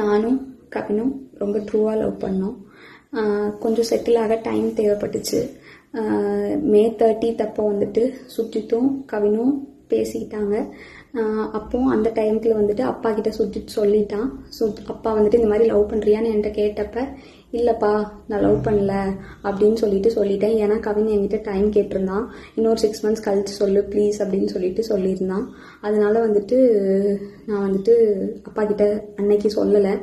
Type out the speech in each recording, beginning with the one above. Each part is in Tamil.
நானும் கவினும் ரொம்ப ட்ரூவாக லவ் பண்ணோம். கொஞ்சம் செட்டில் ஆக டைம் தேவைப்பட்டுச்சு. மே தேர்ட்டி தப்போ வந்துட்டு சுற்றித்தும் கவினும் பேசிக்கிட்டாங்க. அப்போ அந்த டைம்ல வந்துட்டு அப்பா கிட்ட சுஜித் சொல்லிட்டான். ஸோ அப்பா வந்துட்டு இந்த மாதிரி லவ் பண்ணுறியான்னு என்கிட்ட கேட்டப்ப இல்லைப்பா நான் லவ் பண்ணல அப்படின்னு சொல்லிட்டு சொல்லிட்டேன். ஏன்னா கவின் என்கிட்ட டைம் கேட்டிருந்தான். இன்னொரு சிக்ஸ் மந்த்ஸ் கழிச்சு சொல்லு ப்ளீஸ் அப்படின்னு சொல்லிட்டு சொல்லியிருந்தான். அதனால வந்துட்டு நான் வந்துட்டு அப்பா கிட்ட அன்னைக்கு சொல்லலை.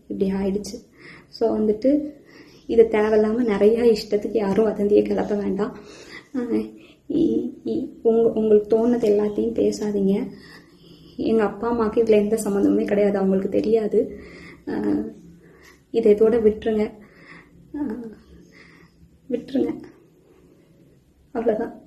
இப்படி ஆயிடுச்சு. ஸோ வந்துட்டு இது தேவையில்லாமல் நிறையா இஷ்டத்துக்கு யாரும் வதந்தியை கிளப்ப வேண்டாம். இ- இ- உங்க உங்களுக்கு தோணுது எல்லாத்தையும் பேசாதீங்க. எங்கள் அப்பா அம்மாவுக்கு இதில் எந்த சம்மந்தமுமே கிடையாது அவங்களுக்கு தெரியாது. இதை இதோட விட்டுருங்க. விட்டுருங்க. அவ்வளோதான்